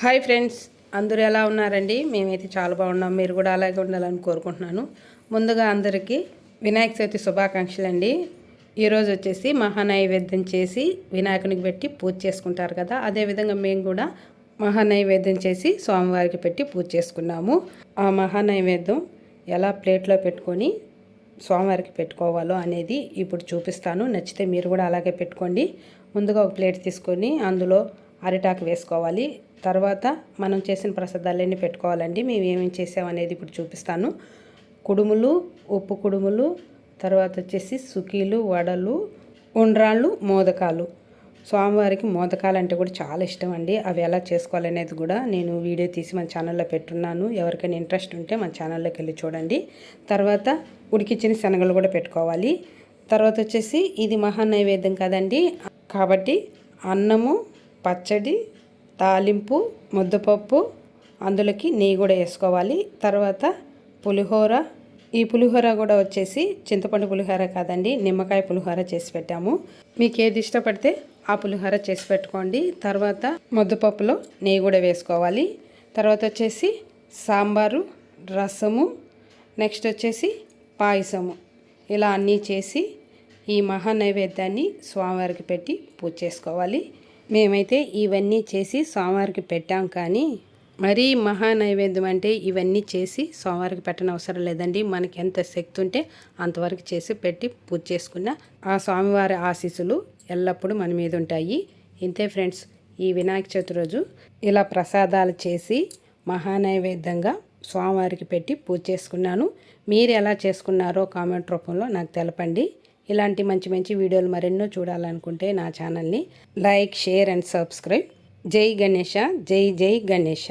Hi friends అందరూ ఎలా ఉన్నారండి? మేమైతే చాలా బాగున్నాం. మీరు కూడా అలాగే ఉండాలని కోరుకుంటున్నాను. ముందుగా అందరికీ వినాయక చవితి శుభాకాంక్షలు అండి ఈరోజు వచ్చేసి మహానైవేద్యం చేసి వినాయకునికి పెట్టి పూజ చేసుకుంటారు కదా అదేవిధంగా మేము కూడా మహానైవేద్యం చేసి స్వామివారికి పెట్టి పూజ చేసుకున్నాము. ఆ మహానైవేద్యం ఎలా ప్లేట్లో పెట్టుకొని స్వామివారికి పెట్టుకోవాలో అనేది ఇప్పుడు చూపిస్తాను. నచ్చితే మీరు కూడా అలాగే పెట్టుకోండి. ముందుగా ఒక ప్లేట్ తీసుకొని అందులో అరిటాకు వేసుకోవాలి. తర్వాత మనం చేసిన ప్రసాదాలన్నీ పెట్టుకోవాలండి. మేము ఏమేమి చేసామనేది ఇప్పుడు చూపిస్తాను. కుడుములు ఉప్పు కుడుములు తర్వాత వచ్చేసి సుకీలు వడలు ఉండ్రాళ్ళు మోదకాలు. స్వామివారికి మోదకాలు అంటే కూడా చాలా ఇష్టం అండి అవి ఎలా చేసుకోవాలనేది కూడా నేను వీడియో తీసి మన ఛానల్లో పెట్టున్నాను. ఎవరికైనా ఇంట్రెస్ట్ ఉంటే మన ఛానల్లోకి వెళ్ళి చూడండి. తర్వాత ఉడికిచ్చిన శనగలు కూడా పెట్టుకోవాలి. తర్వాత వచ్చేసి ఇది మహా నైవేద్యం కదండి. కాబట్టి అన్నము పచ్చడి తాలింపు ముద్దపప్పు అందులోకి నెయ్యి కూడా వేసుకోవాలి. తర్వాత పులిహోర. ఈ పులిహోర కూడా వచ్చేసి చింతపండు పులిహోర కాదండి నిమ్మకాయ పులిహోర చేసి పెట్టాము. మీకు ఏది ఇష్టపడితే ఆ పులిహోర చేసి పెట్టుకోండి. తర్వాత ముద్దపప్పులో నెయ్యి కూడా వేసుకోవాలి. తర్వాత వచ్చేసి సాంబారు రసము నెక్స్ట్ వచ్చేసి పాయసము. ఇలా అన్నీ చేసి ఈ మహా నైవేద్యాన్ని స్వామివారికి పెట్టి పూజ చేసుకోవాలి. మేమైతే ఇవన్నీ చేసి స్వామివారికి పెట్టాం కానీ మరీ మహా నైవేద్యం అంటే ఇవన్నీ చేసి స్వామివారికి పెట్టని అవసరం లేదండి. మనకి ఎంత శక్తి ఉంటే అంతవరకు చేసి పెట్టి పూజ చేసుకున్న ఆ స్వామివారి ఆశీస్సులు ఎల్లప్పుడూ మన మీద ఉంటాయి. ఇంతే ఫ్రెండ్స్ ఈ వినాయక చవితి రోజు ఇలా ప్రసాదాలు చేసి మహా నైవేద్యంగా స్వామివారికి పెట్టి పూజ చేసుకున్నాను. మీరు ఎలా చేసుకున్నారో కామెంట్ రూపంలో నాకు తెలపండి. ఇలాంటి మంచి మంచి వీడియోలు మరెన్నో చూడాలనుకుంటే నా ఛానల్ని లైక్ షేర్ అండ్ సబ్స్క్రైబ్. జై గణేష జై జై గణేష.